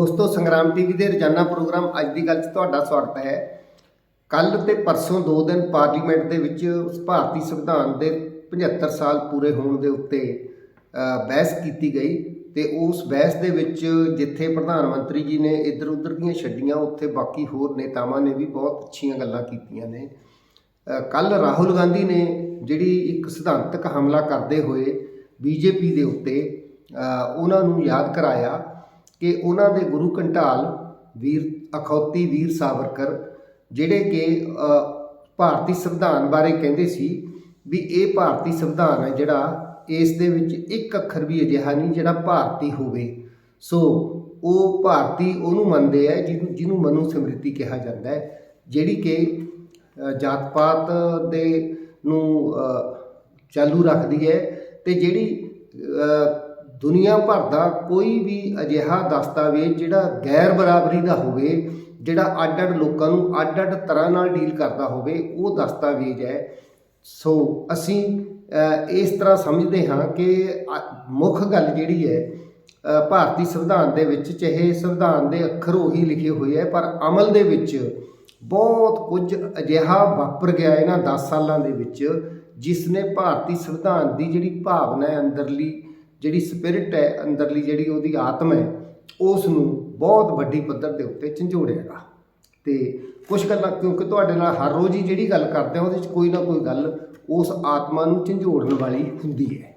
ਦੋਸਤੋ, ਸੰਗਰਾਮ ਟੀਵੀ ਦੇ ਰੋਜ਼ਾਨਾ ਪ੍ਰੋਗਰਾਮ ਅੱਜ ਦੀ ਗੱਲ 'ਚ ਤੁਹਾਡਾ ਸਵਾਗਤ ਹੈ। ਕੱਲ ਤੇ ਪਰਸੋਂ ਦੋ ਦਿਨ ਪਾਰਲੀਮੈਂਟ ਦੇ ਵਿੱਚ ਭਾਰਤੀ ਸੰਵਿਧਾਨ ਦੇ 75 ਸਾਲ ਪੂਰੇ ਹੋਣ ਦੇ ਉੱਤੇ ਬਹਿਸ ਕੀਤੀ ਗਈ ਤੇ ਉਸ ਬਹਿਸ ਦੇ ਵਿੱਚ ਜਿੱਥੇ ਪ੍ਰਧਾਨ ਮੰਤਰੀ ਜੀ ਨੇ ਇੱਧਰ ਉੱਧਰ ਦੀਆਂ ਛੱਡੀਆਂ, ਉੱਥੇ ਬਾਕੀ ਹੋਰ ਨੇਤਾਵਾਂ ਨੇ ਵੀ ਬਹੁਤ ਅੱਛੀਆਂ ਗੱਲਾਂ ਕੀਤੀਆਂ ਨੇ। ਕੱਲ ਰਾਹੁਲ ਗਾਂਧੀ ਨੇ ਜਿਹੜੀ ਇੱਕ ਸਿਧਾਂਤਕ ਹਮਲਾ ਕਰਦੇ ਹੋਏ ਬੀਜੇਪੀ ਦੇ ਉੱਤੇ ਉਹਨਾਂ ਨੂੰ ਯਾਦ ਕਰਾਇਆ ਕਿ ਉਹਨਾਂ ਦੇ ਗੁਰੂ ਕੰਢਾਲ ਵੀਰ, ਅਖੌਤੀ ਵੀਰ ਸਾਵਰਕਰ, ਜਿਹੜੇ ਕਿ ਭਾਰਤੀ ਸੰਵਿਧਾਨ ਬਾਰੇ ਕਹਿੰਦੇ ਸੀ ਵੀ ਇਹ ਭਾਰਤੀ ਸੰਵਿਧਾਨ ਹੈ ਜਿਹੜਾ ਇਸ ਦੇ ਵਿੱਚ ਇੱਕ ਅੱਖਰ ਵੀ ਅਜਿਹਾ ਨਹੀਂ ਜਿਹੜਾ ਭਾਰਤੀ ਹੋਵੇ। ਸੋ ਉਹ ਭਾਰਤੀ ਉਹਨੂੰ ਮੰਨਦੇ ਆ, ਜਿਹਨੂੰ ਜਿਹਨੂੰ ਮਨੂ ਸਮ੍ਰਿਤੀ ਕਿਹਾ ਜਾਂਦਾ ਹੈ, ਜਿਹੜੀ ਕਿ ਜਾਤ ਪਾਤ ਦੇ ਨੂੰ ਚਾਲੂ ਰੱਖਦੀ ਹੈ ਤੇ ਜਿਹੜੀ ਦੁਨੀਆ ਭਰ ਦਾ ਕੋਈ ਵੀ ਅਜਿਹਾ ਦਸਤਾਵੇਜ਼ ਜਿਹੜਾ ਗੈਰ ਬਰਾਬਰੀ ਦਾ ਹੋਵੇ, ਜਿਹੜਾ ਅੱਡ-ਅੱਡ ਲੋਕਾਂ ਨੂੰ ਅੱਡ-ਅੱਡ ਤਰ੍ਹਾਂ ਨਾਲ ਡੀਲ ਕਰਦਾ ਹੋਵੇ, ਉਹ ਦਸਤਾਵੇਜ਼ ਹੈ। ਸੋ ਅਸੀਂ ਇਸ ਤਰ੍ਹਾਂ ਸਮਝਦੇ ਹਾਂ ਕਿ ਮੁੱਖ ਗੱਲ ਜਿਹੜੀ ਹੈ ਭਾਰਤੀ ਸੰਵਿਧਾਨ ਦੇ ਵਿੱਚ ਚਾਹੇ ਸੰਵਿਧਾਨ ਦੇ ਅੱਖਰ ਉਹੀ ਲਿਖੇ ਹੋਏ ਹੈ, ਪਰ ਅਮਲ ਦੇ ਵਿੱਚ ਬਹੁਤ ਕੁਝ ਅਜਿਹਾ ਵਾਪਰ ਗਿਆ ਇਹਨਾਂ 10 ਸਾਲਾਂ ਦੇ ਵਿੱਚ, ਜਿਸ ਨੇ ਭਾਰਤੀ ਸੰਵਿਧਾਨ ਦੀ ਜਿਹੜੀ ਭਾਵਨਾ ਹੈ ਅੰਦਰਲੀ ਜਿਹੜੀ ਸਪਿਰਿਟ ਹੈ, ਅੰਦਰਲੀ ਜਿਹੜੀ ਉਹਦੀ ਆਤਮ ਹੈ ਉਸ ਨੂੰ ਬਹੁਤ ਵੱਡੀ ਪੱਧਰ ਦੇ ਉੱਤੇ ਝੰਜੋੜਿਆਗਾ ਤੇ ਕੁਝ ਗੱਲਾਂ, ਕਿਉਂਕਿ ਤੁਹਾਡੇ ਨਾਲ ਹਰ ਰੋਜ਼ ਹੀ ਜਿਹੜੀ ਗੱਲ ਕਰਦੇ ਆ ਉਹਦੇ ਵਿੱਚ ਕੋਈ ਨਾ ਕੋਈ ਗੱਲ ਉਸ ਆਤਮਾ ਨੂੰ ਝੰਜੋੜਨ ਵਾਲੀ ਹੁੰਦੀ ਹੈ।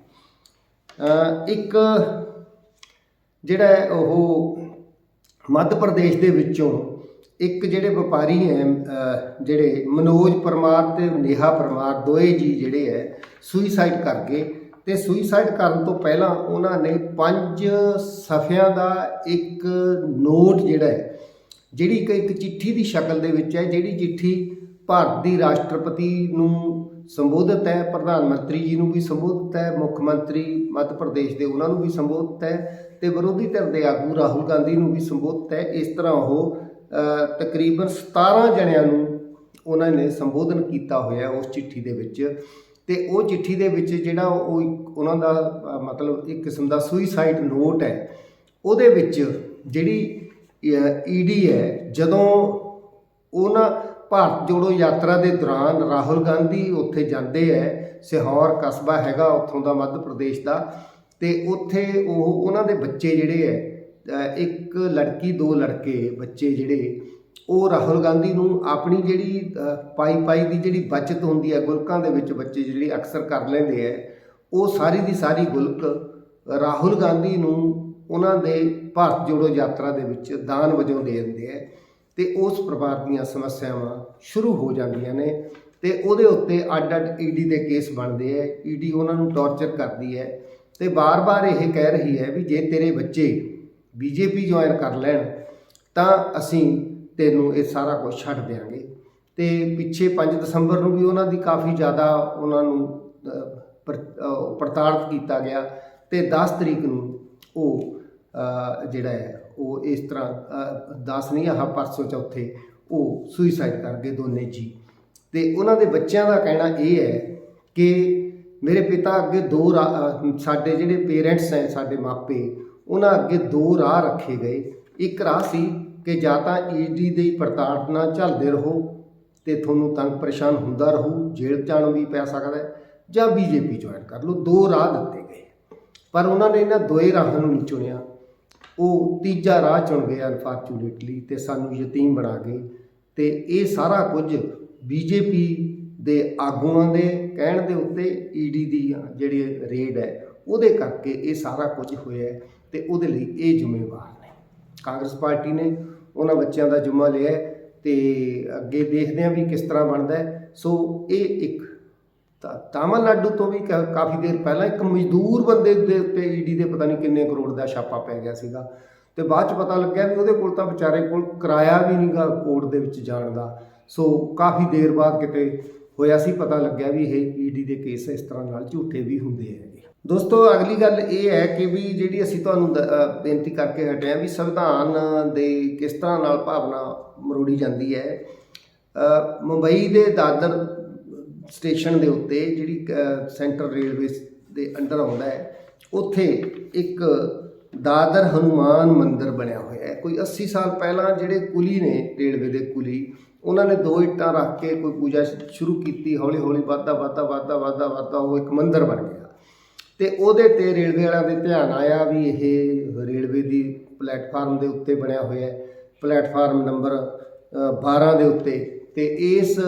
ਇੱਕ ਜਿਹੜਾ ਉਹ ਮੱਧ ਪ੍ਰਦੇਸ਼ ਦੇ ਵਿੱਚੋਂ ਇੱਕ ਜਿਹੜੇ ਵਪਾਰੀ ਹੈ ਜਿਹੜੇ ਮਨੋਜ ਪਰਮਾਰ ਤੇ ਨੇਹਾ ਪਰਮਾਰ ਦੋਏ ਜੀ ਜਿਹੜੇ ਹੈ ਸੁਈਸਾਈਡ ਕਰਕੇ ਤੇ ਸੁਈਸਾਈਡ ਕਰਨ ਤੋਂ ਪਹਿਲਾਂ ਉਹਨਾਂ ਨੇ ਪੰਜ ਸਫ਼ਿਆਂ ਦਾ ਇੱਕ ਨੋਟ ਜਿਹੜਾ ਹੈ, ਜਿਹੜੀ ਇੱਕ ਇੱਕ ਚਿੱਠੀ ਦੀ ਸ਼ਕਲ ਦੇ ਵਿੱਚ ਹੈ, ਜਿਹੜੀ ਚਿੱਠੀ ਭਾਰਤ ਦੀ ਰਾਸ਼ਟਰਪਤੀ ਨੂੰ ਸੰਬੋਧਿਤ ਹੈ, ਪ੍ਰਧਾਨ ਮੰਤਰੀ ਜੀ ਨੂੰ ਵੀ ਸੰਬੋਧਿਤ ਹੈ, ਮੁੱਖ ਮੰਤਰੀ ਮੱਧ ਪ੍ਰਦੇਸ਼ ਦੇ ਉਹਨਾਂ ਨੂੰ ਵੀ ਸੰਬੋਧਿਤ ਹੈ ਤੇ ਵਿਰੋਧੀ ਧਿਰ ਦੇ ਆਗੂ ਰਾਹੁਲ ਗਾਂਧੀ ਨੂੰ ਵੀ ਸੰਬੋਧਿਤ ਹੈ। ਇਸ ਤਰ੍ਹਾਂ ਉਹ ਤਕਰੀਬਨ 17 ਜਣਿਆਂ ਨੂੰ ਉਹਨਾਂ ਨੇ ਸੰਬੋਧਨ ਕੀਤਾ ਹੋਇਆ ਉਸ ਚਿੱਠੀ ਦੇ ਵਿੱਚ। ਤੇ ਉਹ ਚਿੱਠੀ ਦੇ ਵਿੱਚ ਜਿਹੜਾ ਉਹ ਇੱਕ ਉਹਨਾਂ ਦਾ ਮਤਲਬ ਇੱਕ ਕਿਸਮ ਦਾ ਸੁਈਸਾਈਡ ਨੋਟ ਹੈ, ਉਹਦੇ ਵਿੱਚ ਜਿਹੜੀ ਈਡੀ ਹੈ, ਜਦੋਂ ਉਹਨਾਂ ਭਾਰਤ ਜੋੜੋ ਯਾਤਰਾ ਦੇ ਦੌਰਾਨ ਰਾਹੁਲ ਗਾਂਧੀ ਉੱਥੇ ਜਾਂਦੇ ਹੈ, ਸਿਹੌਰ ਕਸਬਾ ਹੈਗਾ ਉੱਥੋਂ ਦਾ ਮੱਧ ਪ੍ਰਦੇਸ਼ ਦਾ, ਤੇ ਉੱਥੇ ਉਹ ਉਹਨਾਂ ਦੇ ਬੱਚੇ ਜਿਹੜੇ ਹੈ ਇੱਕ ਲੜਕੀ, ਦੋ ਲੜਕੇ ਬੱਚੇ ਜਿਹੜੇ ਉਹ ਰਾਹੁਲ ਗਾਂਧੀ ਨੂੰ ਆਪਣੀ ਜਿਹੜੀ ਪਾਈ ਪਾਈ ਦੀ ਜਿਹੜੀ ਬਚਤ ਹੁੰਦੀ ਹੈ, ਗੁਲਕਾਂ ਦੇ ਵਿੱਚ ਬੱਚੇ ਜਿਹੜੀ ਅਕਸਰ ਕਰ ਲੈਂਦੇ ਹੈ, ਉਹ ਸਾਰੀ ਦੀ ਸਾਰੀ ਗੁਲਕ ਰਾਹੁਲ ਗਾਂਧੀ ਨੂੰ ਉਹਨਾਂ ਦੇ ਭਾਰਤ ਜੋੜੋ ਯਾਤਰਾ ਦੇ ਵਿੱਚ ਦਾਨ ਵਜੋਂ ਦੇ ਦਿੰਦੇ ਹੈ ਤੇ ਉਸ ਪ੍ਰਕਾਰ ਦੀਆਂ ਸਮੱਸਿਆਵਾਂ ਸ਼ੁਰੂ ਹੋ ਜਾਂਦੀਆਂ ਨੇ ਤੇ ਉਹਦੇ ਉੱਤੇ ਅੱਡ-ਅੱਡ ਈਡੀ ਦੇ ਕੇਸ ਬਣਦੇ ਹੈ ਈਡੀ ਉਹਨਾਂ ਨੂੰ ਟੌਰਚਰ ਕਰਦੀ ਹੈ ਤੇ ਬਾਰ-ਬਾਰ ਇਹ ਕਹਿ ਰਹੀ ਹੈ ਵੀ ਜੇ ਤੇਰੇ ਬੱਚੇ ਬੀਜੇਪੀ ਜੁਆਇਨ ਕਰ ਲੈਣ ਤਾਂ ਅਸੀਂ ਤੈਨੂੰ ਇਹ ਸਾਰਾ ਕੁਝ ਛੱਡ ਦੇਵਾਂਗੇ ਤੇ ਪਿੱਛੇ 5 ਦਸੰਬਰ ਨੂੰ ਵੀ ਉਹਨਾਂ ਦੀ ਕਾਫੀ ਜ਼ਿਆਦਾ ਉਹਨਾਂ ਨੂੰ ਅ, ਪ੍ਰਤਾੜਿਤ ਕੀਤਾ ਗਿਆ ਤੇ 10 ਤਰੀਕ ਨੂੰ ਉਹ ਜਿਹੜਾ ਹੈ ਉਹ ਇਸ ਤਰ੍ਹਾਂ ਅ, 10 ਨਹੀਂ ਆਹ ਪਰਸੋਂ ਚੌਥੇ ਉਹ ਸੁਈਸਾਈਡ ਕਰ ਗਏ ਦੋਨੇ ਜੀ। ਤੇ ਉਹਨਾਂ ਦੇ ਬੱਚਿਆਂ ਦਾ ਕਹਿਣਾ ਇਹ ਹੈ ਕਿ ਮੇਰੇ ਪਿਤਾ ਅੱਗੇ ਦੋ ਰਾ- ਸਾਡੇ ਜਿਹੜੇ ਪੇਰੈਂਟਸ ਹੈ ਸਾਡੇ ਮਾਪੇ ਉਹਨਾਂ ਅੱਗੇ ਦੋ ਰਾਹ ਰੱਖੇ ਗਏ। ਇੱਕ ਰਾਹ ਸੀ ਕਿ ਜਾਂ ਤਾਂ ਈਡੀ ਦੀ ਪ੍ਰਤਾੜਨਾ ਝੱਲਦੇ ਰਹੋ ਤੇ ਤੁਹਾਨੂੰ ਤੰਗ ਪਰੇਸ਼ਾਨ ਹੁੰਦਾ ਰਹੋ, ਜੇਲ੍ਹ ਜਾਣ ਵੀ ਪੈ ਸਕਦਾ ਹੈ ਜਾਂ ਬੀਜੇਪੀ ਜੁਆਇਨ ਕਰ ਲਓ, ਦੋ ਰਾਹ ਦਿੱਤੇ ਗਏ। ਪਰ ਉਹਨਾਂ ਨੇ ਇਹਨਾਂ ਦੋਏ ਰਾਹਾਂ ਨੂੰ ਨਹੀਂ ਚੁਣਿਆ। ਉਹ ਤੀਜਾ ਰਾਹ ਚੁਣ ਗਏ ਅਨਫੋਰਚੂਨੇਟਲੀ ਤੇ ਸਾਨੂੰ ਯਤੀਮ ਬਣਾ ਗਏ ਤੇ ਇਹ ਸਾਰਾ ਕੁਝ ਬੀਜੇਪੀ ਦੇ ਆਗੂਆਂ ਦੇ ਕਹਿਣ ਦੇ ਉੱਤੇ ਈਡੀ ਦੀ ਜਿਹੜੀ ਰੇਡ ਹੈ, ਉਹਦੇ ਕਰਕੇ ਇਹ ਸਾਰਾ ਕੁਝ ਹੋਇਆ ਹੈ ਤੇ ਉਹਦੇ ਲਈ ਇਹ ਜ਼ਿੰਮੇਵਾਰ ਨੇ। ਕਾਂਗਰਸ ਪਾਰਟੀ ਨੇ ਉਹਨਾਂ ਬੱਚਿਆਂ ਦਾ ਜੁਮਾ ਲਿਆ ਹੈ ਤੇ ਅੱਗੇ ਦੇਖਦੇ ਹਾਂ ਵੀ ਕਿਸ ਤਰ੍ਹਾਂ ਬਣਦਾ ਹੈ। ਸੋ ਇਹ ਇੱਕ ਤਾਂ, ਤਾਮਿਲਨਾਡੂ ਤੋਂ ਵੀ ਕਾ- ਕਾਫੀ ਦੇਰ ਪਹਿਲਾਂ ਇੱਕ ਮਜ਼ਦੂਰ ਬੰਦੇ ਦੇ ਉੱਤੇ ਈਡੀ ਦੇ ਪਤਾ ਨਹੀਂ ਕਿੰਨੇ ਕਰੋੜ ਦਾ ਛਾਪਾ ਪੈ ਗਿਆ ਸੀਗਾ। ਤੇ ਬਾਅਦ ਚ ਪਤਾ ਲੱਗਿਆ ਵੀ ਉਹਦੇ ਕੋਲ ਤਾਂ ਵਿਚਾਰੇ ਕੋਲ ਕਿਰਾਇਆ ਵੀ ਨਹੀਂਗਾ ਕੋਰਟ ਦੇ ਵਿੱਚ ਜਾਣ ਦਾ। ਸੋ ਕਾਫੀ ਦੇਰ ਬਾਅਦ ਕਿਤੇ ਹੋਇਆ ਸੀ, ਪਤਾ ਲੱਗਿਆ ਵੀ ਇਹ ਈਡੀ ਦੇ ਕੇਸ ਇਸ ਤਰ੍ਹਾਂ ਨਾਲ ਝੂਠੇ ਵੀ ਹੁੰਦੇ ਹੈਗੇ ਦੋਸਤੋ, ਅਗਲੀ ਗੱਲ ਇਹ ਹੈ ਕਿ ਵੀ ਜਿਹੜੀ ਅਸੀਂ ਤੁਹਾਨੂੰ ਦ- ਬੇਨਤੀ ਕਰਕੇ ਹਟੇ ਹਾਂ ਵੀ ਸੰਵਿਧਾਨ ਦੇ ਕਿਸ ਤਰ੍ਹਾਂ ਨਾਲ ਭਾਵਨਾ ਮਰੋੜੀ ਜਾਂਦੀ ਹੈ। ਮੁੰਬਈ ਦੇ ਦਾਦਰ ਸਟੇਸ਼ਨ ਦੇ ਉੱਤੇ ਜਿਹੜੀ ਸੈਂਟਰਲ ਰੇਲਵੇ ਦੇ ਅੰਡਰ ਆਉਂਦਾ ਹੈ, ਉੱਥੇ ਇੱਕ ਦਾਦਰ ਹਨੂਮਾਨ ਮੰਦਿਰ ਬਣਿਆ ਹੋਇਆ ਹੈ। ਕੋਈ 80 ਸਾਲ ਪਹਿਲਾਂ ਜਿਹੜੇ ਕੁਲੀ ਨੇ, ਰੇਲਵੇ ਦੇ ਕੁਲੀ, ਉਹਨਾਂ ਨੇ ਦੋ ਇੱਟਾਂ ਰੱਖ ਕੇ ਕੋਈ ਪੂਜਾ ਸ਼ੁਰੂ ਕੀਤੀ ਹੌਲੀ ਹੌਲੀ ਵੱਧਦਾ ਵੱਧਦਾ ਵੱਧਦਾ ਵੱਧਦਾ ਵੱਧਦਾ, ਉਹ ਇੱਕ ਮੰਦਿਰ ਬਣ ਗਿਆ। ਤੇ ਉਹਦੇ ਤੇ ਰੇਲਵੇ ਵਾਲਿਆਂ ਦੇ ਧਿਆਨ ਆਇਆ ਵੀ ਇਹ ਰੇਲਵੇ ਦੀ ਪਲੇਟਫਾਰਮ ਦੇ ਉੱਤੇ ਬਣਿਆ ਹੋਇਆ ਹੈ। ਪਲੇਟਫਾਰਮ ਨੰਬਰ ਅ, 12 ਦੇ ਉੱਤੇ ਤੇ ਇਸ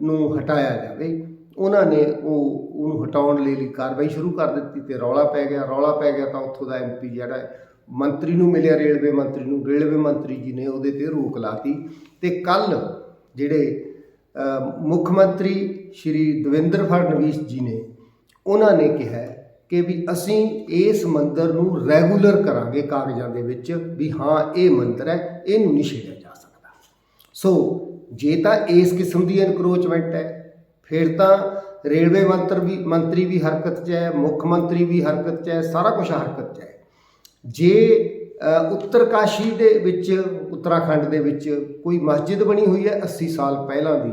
ਨੂੰ ਹਟਾਇਆ ਜਾਵੇ। ਉਹਨਾਂ ਨੇ ਉਹ ਉਹਨੂੰ ਹਟਾਉਣ ਲਈ ਕਾਰਵਾਈ ਸ਼ੁਰੂ ਕਰ ਦਿੱਤੀ ਤੇ ਰੌਲਾ ਪੈ ਗਿਆ। ਰੌਲਾ ਪੈ ਗਿਆ ਤਾਂ ਉੱਥੋਂ ਦਾ ਐਮਪੀ ਜਿਹੜਾ ਮੰਤਰੀ ਨੂੰ ਮਿਲਿਆ ਰੇਲਵੇ ਮੰਤਰੀ ਨੂੰ। ਰੇਲਵੇ ਮੰਤਰੀ ਜੀ ਨੇ ਉਹਦੇ ਤੇ ਰੋਕ ਲਾਤੀ। ਤੇ ਕੱਲ ਜਿਹੜੇ ਮੁੱਖ ਮੰਤਰੀ ਸ਼੍ਰੀ ਦਵਿੰਦਰ ਫੜਨਵੀਸ ਜੀ ਨੇ ਉਹਨਾਂ ਨੇ ਕਿਹਾ ਕਿ ਵੀ ਅਸੀਂ ਇਸ ਮੰਦਰ ਨੂੰ ਰੈਗੂਲਰ ਕਰਾਂਗੇ ਕਾਗਜ਼ਾਂ ਦੇ ਵਿੱਚ ਵੀ ਹਾਂ, ਇਹ ਮੰਤਰ ਹੈ, ਇਹਨੂੰ ਨਹੀਂ ਛੇੜਿਆ ਜਾ ਸਕਦਾ। ਸੋ ਜੇ ਤਾਂ ਇਸ ਕਿਸਮ ਦੀ ਐਨਕਰੋਚਮੈਂਟ ਹੈ, ਫਿਰ ਤਾਂ ਰੇਲਵੇ ਮੰਤਰ ਵੀ, ਮੰਤਰੀ ਵੀ ਹਰਕਤ 'ਚ ਹੈ, ਮੁੱਖ ਮੰਤਰੀ ਵੀ ਹਰਕਤ 'ਚ ਹੈ, ਸਾਰਾ ਕੁਝ ਹਰਕਤ 'ਚ ਹੈ। ਜੇ ਉੱਤਰਕਾਸ਼ੀ ਦੇ ਵਿੱਚ, ਉੱਤਰਾਖੰਡ ਦੇ ਵਿੱਚ ਕੋਈ ਮਸਜਿਦ ਬਣੀ ਹੋਈ ਹੈ 80 ਸਾਲ ਪਹਿਲਾਂ ਦੀ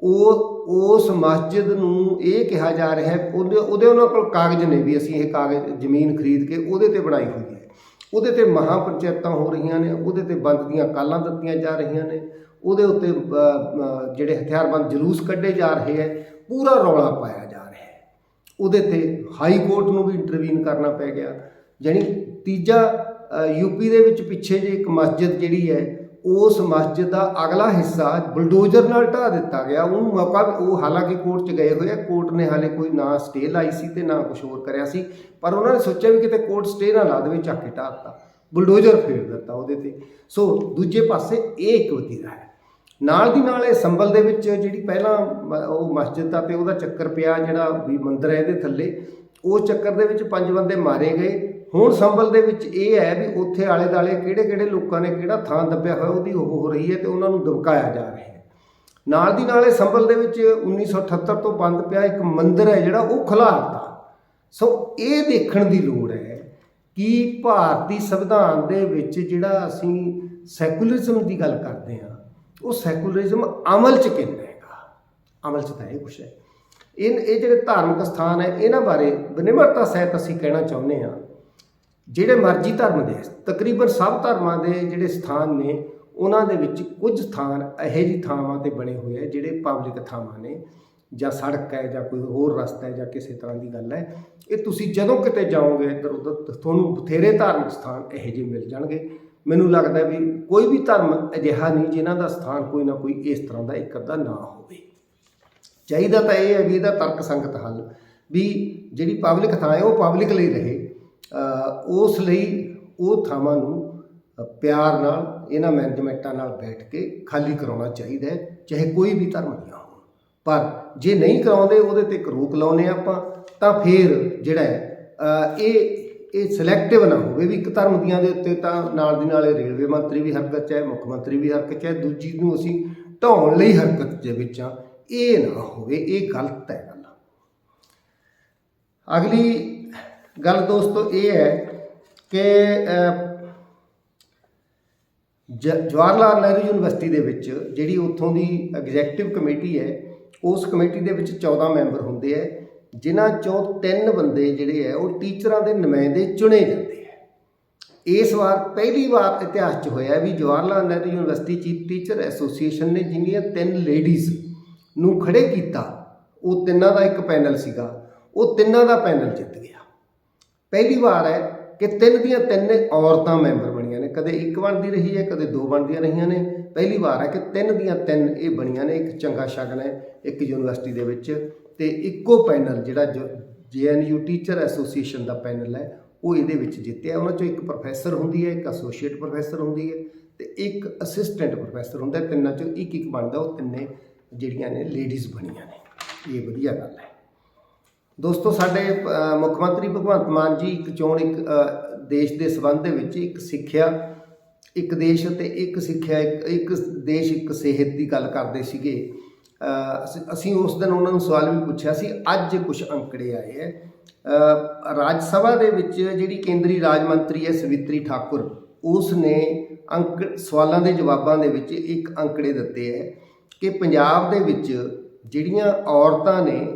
ਉਹ, ਉਸ ਮਸਜਿਦ ਨੂੰ ਇਹ ਕਿਹਾ ਜਾ ਰਿਹਾ ਹੈ, ਉਹਦੇ ਉਹਦੇ ਉਹਨਾਂ ਕੋਲ ਕਾਗਜ਼ ਨੇ ਵੀ, ਅਸੀਂ ਇਹ ਕਾਗਜ਼, ਜ਼ਮੀਨ ਖਰੀਦ ਕੇ ਉਹਦੇ ਤੇ ਬਣਾਈ ਹੋਈ ਹੈ। ਉਹਦੇ ਤੇ ਮਹਾ ਪੰਚਾਇਤਾਂ ਹੋ ਰਹੀਆਂ ਨੇ, ਉਹਦੇ ਤੇ ਬੰਦ ਦੀਆਂ ਕਾਲਾਂ ਦਿੱਤੀਆਂ ਜਾ ਰਹੀਆਂ ਨੇ, ਉਹਦੇ ਉੱਤੇ ਜਿਹੜੇ ਹਥਿਆਰਬੰਦ ਜਲੂਸ ਕੱਢੇ ਜਾ ਰਹੇ ਹੈ, ਪੂਰਾ ਰੌਲਾ ਪਾਇਆ ਜਾ ਰਿਹਾ ਹੈ। ਉਹਦੇ ਤੇ ਹਾਈ ਕੋਰਟ ਨੂੰ ਵੀ ਇੰਟਰਵੀਨ ਕਰਨਾ ਪੈ ਗਿਆ। ਜਾਣੀ ਤੀਜਾ ਯੂਪੀ ਦੇ ਵਿੱਚ ਪਿੱਛੇ ਜੇ ਇੱਕ ਮਸਜਿਦ ਜਿਹੜੀ ਹੈ ਉਸ ਮਸਜਿਦ ਦਾ ਅਗਲਾ ਹਿੱਸਾ ਬੁਲਡੋਜ਼ਰ ਨਾਲ ਢਾ ਦਿੱਤਾ ਗਿਆ। ਉਹਨੂੰ ਮੌਕਾ ਵੀ- ਉਹ ਹਾਲਾਂਕਿ ਕੋਰਟ 'ਚ ਗਏ ਹੋਏ ਆ। ਕੋਰਟ ਨੇ ਹਾਲੇ ਕੋਈ ਨਾ ਸਟੇ ਲਾਈ ਸੀ ਤੇ ਨਾ ਕੁਝ ਹੋਰ ਕਰਿਆ ਸੀ। ਪਰ ਉਹਨਾਂ ਨੇ ਸੋਚਿਆ ਵੀ ਕਿਤੇ ਕੋਰਟ ਸਟੇ ਨਾ ਲਾ ਦੇਵੇ, ਚੱਕ ਕੇ ਢਾਹ ਦਿੱਤਾ। ਬੁਲਡੋਜ਼ਰ ਫੇਰ ਦਿੱਤਾ ਉਹਦੇ ਤੇ। ਸੋ ਦੂਜੇ ਪਾਸੇ ਇਹ ਇੱਕ ਵਤੀਰਾ ਹੈ। ਨਾਲ ਦੀ ਨਾਲ ਇਹ ਸੰਭਲ ਦੇ ਵਿੱਚ ਜਿਹੜੀ ਪਹਿਲਾਂ ਮ- ਉਹ ਮਸਜਿਦ ਦਾ ਤੇ ਉਹਦਾ ਚੱਕਰ ਪਿਆ ਜਿਹੜਾ ਵੀ ਮੰਦਿਰ ਹੈ ਇਹਦੇ ਥੱਲੇ, ਉਹ ਚੱਕਰ ਦੇ ਵਿੱਚ ਪੰਜ ਬੰਦੇ ਮਾਰੇ ਗਏ। ਹੁਣ ਸੰਭਲ ਦੇ ਵਿੱਚ ਇਹ ਹੈ ਵੀ ਉੱਥੇ ਆਲੇ ਦਾਲੇ ਕਿਹੜੇ ਕਿਹੜੇ ਲੋਕਾਂ ਨੇ ਕਿਹੜਾ ਥਾਂ ਦੱਬਿਆ ਹੋਇਆ ਉਹਦੀ ਉਹ ਹੋ ਰਹੀ ਹੈ ਤੇ ਉਹਨਾਂ ਨੂੰ ਦਬਕਾਇਆ ਜਾ ਰਿਹਾ ਹੈ। ਨਾਲ ਦੀ ਨਾਲ ਇਹ ਸੰਭਲ ਦੇ ਵਿੱਚ 1978 ਤੋਂ ਬੰਦ ਪਿਆ ਇੱਕ ਮੰਦਿਰ ਹੈ ਜਿਹੜਾ ਉਹ ਖੁਲਾਤਾ ਸੋ ਇਹ ਦੇਖਣ ਦੀ ਲੋੜ ਹੈ ਕਿ ਭਾਰਤੀ ਸੰਵਿਧਾਨ ਦੇ ਵਿੱਚ ਜਿਹੜਾ ਅਸੀਂ ਸੈਕੂਲਰਿਜ਼ਮ ਦੀ ਗੱਲ ਕਰਦੇ ਹਾਂ, ਉਹ ਸੈਕੂਲਰਿਜ਼ਮ ਅਮਲ ਚ ਕਿੰਨਾ ਹੈਗਾ? ਅਮਲ ਚ ਤਾਂ ਇਹ ਕੁਛ ਹੈ। ਇਹ ਇਹ ਜਿਹੜੇ ਧਾਰਮਿਕ ਸਥਾਨ ਹੈ, ਇਹਨਾਂ ਬਾਰੇ ਬਨਿਮਰਤਾ ਸਹਿਤ ਅਸੀਂ ਕਹਿਣਾ ਚਾਹੁੰਦੇ ਹਾਂ ਜਿਹੜੇ ਮਰਜ਼ੀ ਧਰਮ ਦੇ, ਤਕਰੀਬਨ ਸਭ ਧਰਮਾਂ ਦੇ ਜਿਹੜੇ ਸਥਾਨ ਨੇ, ਉਹਨਾਂ ਦੇ ਵਿੱਚ ਕੁਝ ਸਥਾਨ ਇਹੋ ਜਿਹੀ ਥਾਵਾਂ ਤੇ ਬਣੇ ਹੋਏ ਆ ਜਿਹੜੇ ਪਬਲਿਕ ਥਾਵਾਂ ਨੇ, ਜਾਂ ਸੜਕ ਹੈ, ਜਾਂ ਕੋਈ ਹੋਰ ਰਸਤਾ ਹੈ, ਜਾਂ ਕਿਸੇ ਤਰ੍ਹਾਂ ਦੀ ਗੱਲ ਹੈ। ਇਹ ਤੁਸੀਂ ਜਦੋਂ ਕਿਤੇ ਜਾਓਗੇ, ਇੱਧਰ ਉੱਧਰ ਤੁਹਾਨੂੰ ਬਥੇਰੇ ਧਾਰਮਿਕ ਸਥਾਨ ਇਹੋ ਜਿਹੇ ਮਿਲ ਜਾਣਗੇ। ਮੈਨੂੰ ਲੱਗਦਾ ਵੀ ਕੋਈ ਵੀ ਧਰਮ ਅਜਿਹਾ ਨਹੀਂ ਜਿਨ੍ਹਾਂ ਦਾ ਸਥਾਨ ਕੋਈ ਨਾ ਕੋਈ ਇਸ ਤਰ੍ਹਾਂ ਦਾ ਇੱਕ ਅੱਧਾ ਨਾ ਹੋਵੇ। ਚਾਹੀਦਾ ਤਾਂ ਇਹ ਹੈ ਵੀ ਇਹਦਾ ਤਰਕ ਸੰਗਤ ਹੱਲ, ਵੀ ਜਿਹੜੀ ਪਬਲਿਕ ਥਾਂ ਹੈ, ਉਹ ਪਬਲਿਕ ਲਈ ਰਹੇ। ਉਸ ਲਈ ਉਹ ਥਾਵਾਂ ਨੂੰ ਪਿਆਰ ਨਾਲ, ਇਹਨਾਂ ਮੈਨੇਜਮੈਂਟਾਂ ਨਾਲ ਬੈਠ ਕੇ ਖਾਲੀ ਕਰਾਉਣਾ ਚਾਹੀਦਾ ਹੈ, ਚਾਹੇ ਕੋਈ ਵੀ ਧਰਮ ਦੀਆਂ ਹੋਣ। ਪਰ ਜੇ ਨਹੀਂ ਕਰਾਉਂਦੇ, ਉਹਦੇ ਤੇ ਇੱਕ ਰੋਕ ਲਾਉਨੇ ਆਪਾਂ, ਤਾਂ ਫਿਰ ਜਿਹੜਾ ਇਹ ਇਹ ਸਿਲੈਕਟਿਵ ਨਾ ਹੋਵੇ ਵੀ ਇੱਕ ਧਰਮ ਦੀਆਂ ਦੇ ਉੱਤੇ ਤਾਂ ਨਾਲ ਦੀ ਨਾਲ ਇਹ ਰੇਲਵੇ ਮੰਤਰੀ ਵੀ ਹਰਕਤ 'ਚ ਹੈ, ਮੁੱਖ ਮੰਤਰੀ ਵੀ ਹਰਕਤ 'ਚ ਹੈ, ਦੂਜੀ ਨੂੰ ਅਸੀਂ ਢਾਉਣ ਲਈ ਹਰਕਤ ਦੇ ਵਿੱਚ ਆ ਇਹ ਨਾ ਹੋਵੇ, ਇਹ ਗਲਤ ਹੈ ਗੱਲ। ਅਗਲੀ ਗੱਲ ਦੋਸਤੋ ਇਹ ਹੈ ਕਿ ਜਵਾਹਰ ਲਾਲ ਨਹਿਰੂ ਯੂਨੀਵਰਸਿਟੀ ਦੇ ਵਿੱਚ ਜਿਹੜੀ ਉੱਥੋਂ ਦੀ ਐਗਜ਼ੈਕਟਿਵ ਕਮੇਟੀ ਹੈ, ਉਸ ਕਮੇਟੀ ਦੇ ਵਿੱਚ 14 ਮੈਂਬਰ ਹੁੰਦੇ ਹੈ, ਜਿਨ੍ਹਾਂ ਚੋਂ ਤਿੰਨ ਬੰਦੇ ਜਿਹੜੇ ਹੈ, ਉਹ ਟੀਚਰਾਂ ਦੇ ਨੁਮਾਇੰਦੇ ਚੁਣੇ ਜਾਂਦੇ ਹੈ। ਇਸ ਵਾਰ ਪਹਿਲੀ ਵਾਰ ਇਤਿਹਾਸ 'ਚ ਹੋਇਆ ਵੀ ਜਵਾਹਰ ਲਾਲ ਨਹਿਰੂ ਯੂਨੀਵਰਸਿਟੀ 'ਚ ਟੀਚਰ ਐਸੋਸੀਏਸ਼ਨ ਨੇ ਜਿਹੜੀਆਂ ਤਿੰਨ ਲੇਡੀਜ਼ ਨੂੰ ਖੜੇ ਕੀਤਾ, ਉਹ ਤਿੰਨਾਂ ਦਾ ਇੱਕ ਪੈਨਲ ਸੀਗਾ, ਉਹ ਤਿੰਨਾਂ ਦਾ ਪੈਨਲ ਜਿੱਤ ਗਿਆ। ਪਹਿਲੀ ਵਾਰ ਹੈ ਕਿ ਤਿੰਨ ਦੀਆਂ ਤਿੰਨ ਔਰਤਾਂ ਮੈਂਬਰ ਬਣੀਆਂ ਨੇ। ਕਦੇ ਇੱਕ ਬਣਦੀ ਰਹੀ ਹੈ, ਕਦੇ ਦੋ ਬਣਦੀਆਂ ਰਹੀਆਂ ਨੇ। ਪਹਿਲੀ ਵਾਰ ਹੈ ਕਿ ਤਿੰਨ ਦੀਆਂ ਤਿੰਨ ਇਹ ਬਣੀਆਂ ਨੇ। ਇੱਕ ਚੰਗਾ ਸ਼ਗਨ ਹੈ, ਇੱਕ ਯੂਨੀਵਰਸਿਟੀ ਦੇ ਵਿੱਚ ਤੇ ਇੱਕੋ ਪੈਨਲ ਜਿਹੜਾ ਜੇਐਨਯੂ ਟੀਚਰ ਐਸੋਸੀਏਸ਼ਨ ਦਾ ਪੈਨਲ ਹੈ, ਉਹ ਇਹਦੇ ਵਿੱਚ ਜਿੱਤਿਆ। ਉਹਨਾਂ ਚੋਂ ਇੱਕ ਪ੍ਰੋਫੈਸਰ ਹੁੰਦੀ ਹੈ, ਇੱਕ ਐਸੋਸੀਏਟ ਪ੍ਰੋਫੈਸਰ ਹੁੰਦੀ ਹੈ ਤੇ ਇੱਕ ਅਸਿਸਟੈਂਟ ਪ੍ਰੋਫੈਸਰ ਹੁੰਦਾ ਤਿੰਨਾਂ ਚੋਂ ਇੱਕ ਇੱਕ ਬਣਦਾ, ਉਹ ਤਿੰਨੇ ਜਿਹੜੀਆਂ ਨੇ ਲੇਡੀਜ਼ ਬਣੀਆਂ ਨੇ। ਇਹ ਵਧੀਆ ਗੱਲ ਹੈ। ਦੋਸਤੋ, ਸਾਡੇ ਮੁੱਖ ਮੰਤਰੀ ਭਗਵੰਤ ਮਾਨ ਜੀ ਇੱਕ ਚੋਣ ਇੱਕ ਦੇਸ਼ ਦੇ ਸਬੰਧ ਦੇ ਵਿੱਚ ਇੱਕ ਸਿੱਖਿਆ, ਇੱਕ ਦੇਸ਼ ਅਤੇ ਇੱਕ ਸਿੱਖਿਆ, ਇੱਕ ਇੱਕ ਦੇਸ਼, ਇੱਕ ਸਿਹਤ ਦੀ ਗੱਲ ਕਰਦੇ ਸੀਗੇ। ਅਸੀਂ- ਅਸੀਂ ਉਸ ਦਿਨ ਉਹਨਾਂ ਨੂੰ ਸਵਾਲ ਵੀ ਪੁੱਛਿਆ ਸੀ, ਅੱਜ ਕੁਝ ਅੰਕੜੇ ਆਏ ਹੈ। ਰਾਜ ਸਭਾ ਦੇ ਵਿੱਚ ਜਿਹੜੀ ਕੇਂਦਰੀ ਰਾਜ ਮੰਤਰੀ ਹੈ ਸਵਿਤਰੀ ਠਾਕੁਰ, ਉਸ ਨੇ ਅੰਕ, ਸਵਾਲਾਂ ਦੇ ਜਵਾਬਾਂ ਦੇ ਵਿੱਚ ਇੱਕ ਅੰਕੜੇ ਦਿੱਤੇ ਹੈ ਕਿ ਪੰਜਾਬ ਦੇ ਵਿੱਚ ਜਿਹੜੀਆਂ ਔਰਤਾਂ ਨੇ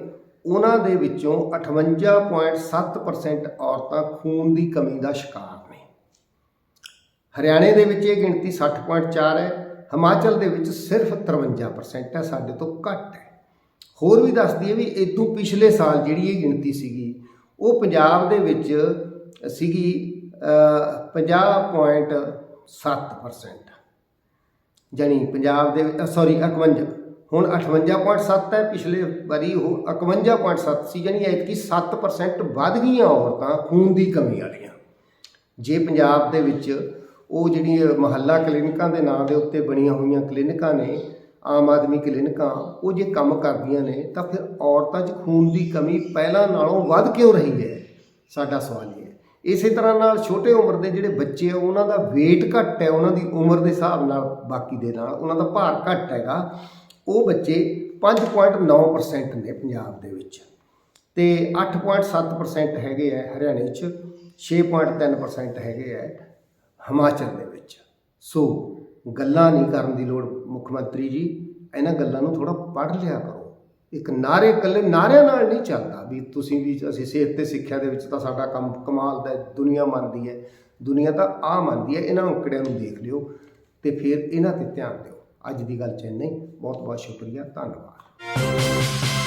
ਉਹਨਾਂ ਦੇ ਵਿੱਚੋਂ 58.7% ਔਰਤਾਂ ਖੂਨ ਦੀ ਕਮੀ ਦਾ ਸ਼ਿਕਾਰ ਨੇ। ਹਰਿਆਣੇ ਦੇ ਵਿੱਚ ਇਹ ਗਿਣਤੀ 60.4 ਹੈ ਹਿਮਾਚਲ ਦੇ ਵਿੱਚ ਸਿਰਫ 53% ਹੈ ਸਾਡੇ ਤੋਂ ਘੱਟ ਹੈ। ਹੋਰ ਵੀ ਦੱਸਦੀ ਹੈ ਵੀ ਇਦੋਂ ਪਿਛਲੇ ਸਾਲ ਜਿਹੜੀ ਇਹ ਗਿਣਤੀ ਸੀਗੀ ਉਹ ਪੰਜਾਬ ਦੇ ਵਿੱਚ ਸੀਗੀ ਅਹ, 50.7% ਜਾਣੀ ਪੰਜਾਬ ਦੇ ਸੌਰੀ 51 ਹੁਣ 58.7 ਹੈ, ਪਿਛਲੇ ਵਾਰੀ ਉਹ 51.7 ਸੀ ਜਾਣੀ ਐਤਕੀ 7% ਵੱਧ ਗਈਆਂ ਔਰਤਾਂ ਖੂਨ ਦੀ ਕਮੀ ਵਾਲੀਆਂ। ਜੇ ਪੰਜਾਬ ਦੇ ਵਿੱਚ ਉਹ ਜਿਹੜੀਆਂ ਮਹੱਲਾ ਕਲੀਨਿਕਾਂ ਦੇ ਨਾਂ ਦੇ ਉੱਤੇ ਬਣੀਆਂ ਹੋਈਆਂ ਕਲੀਨਿਕਾਂ ਨੇ, ਆਮ ਆਦਮੀ ਕਲੀਨਿਕਾਂ, ਉਹ ਜੇ ਕੰਮ ਕਰਦੀਆਂ ਨੇ, ਤਾਂ ਫਿਰ ਔਰਤਾਂ 'ਚ ਖੂਨ ਦੀ ਕਮੀ ਪਹਿਲਾਂ ਨਾਲੋਂ ਵੱਧ ਕਿਉਂ ਰਹੀ ਹੈ? ਸਾਡਾ ਸਵਾਲ ਇਹ ਹੈ। ਇਸੇ ਤਰ੍ਹਾਂ ਨਾਲ ਛੋਟੇ ਉਮਰ ਦੇ ਜਿਹੜੇ ਬੱਚੇ ਆ, ਉਹਨਾਂ ਦਾ weight ਘੱਟ ਹੈ, ਉਹਨਾਂ ਦੀ ਉਮਰ ਦੇ ਹਿਸਾਬ ਨਾਲ ਬਾਕੀ ਦੇ ਨਾਲ, ਉਹਨਾਂ ਦਾ ਭਾਰ ਘੱਟ ਹੈਗਾ। ਉਹ ਬੱਚੇ 5.9% ਨੇ ਪੰਜਾਬ ਦੇ ਵਿੱਚ। ਤੇ 8.7% ਹੈਗੇ ਆ ਹਰਿਆਣੇ 'ਚ 6.3% ਹੈਗੇ ਆ ਹਿਮਾਚਲ ਦੇ ਵਿੱਚ। ਸੋ ਗੱਲਾਂ ਨਹੀਂ ਕਰਨ ਦੀ ਲੋੜ ਮੁੱਖ ਮੰਤਰੀ ਜੀ, ਇਹਨਾਂ ਗੱਲਾਂ ਨੂੰ ਥੋੜਾ ਪੜ੍ਹ ਲਿਆ ਕਰੋ। ਇੱਕ ਨਾਰੇ ਇਕੱਲੇ ਨਾਰਿਆਂ ਨਾਲ ਨਹੀਂ ਚੱਲਦਾ ਵੀ ਤੁਸੀਂ ਵੀ ਅਸੀਂ ਸਿਹਤ ਤੇ ਸਿੱਖਿਆ ਦੇ ਵਿੱਚ ਤਾਂ ਸਾਡਾ ਕੰਮ ਕਮਾਲ ਦਾ ਦੁਨੀਆ ਮੰਨਦੀ ਹੈ, ਦੁਨੀਆ ਤਾਂ ਆ ਮੰਨਦੀ ਹੈ, ਇਹਨਾਂ ਅੰਕੜਿਆਂ ਨੂੰ ਦੇਖ ਲਿਓ ਤੇ ਫਿਰ ਇਹਨਾਂ ਤੇ ਧਿਆਨ ਦਿਓ। ਅੱਜ ਦੀ ਗੱਲ ਚ ਇੰਨਾ ਬਹੁਤ ਬਹੁਤ ਸ਼ੁਕਰੀਆ। ਧੰਨਵਾਦ।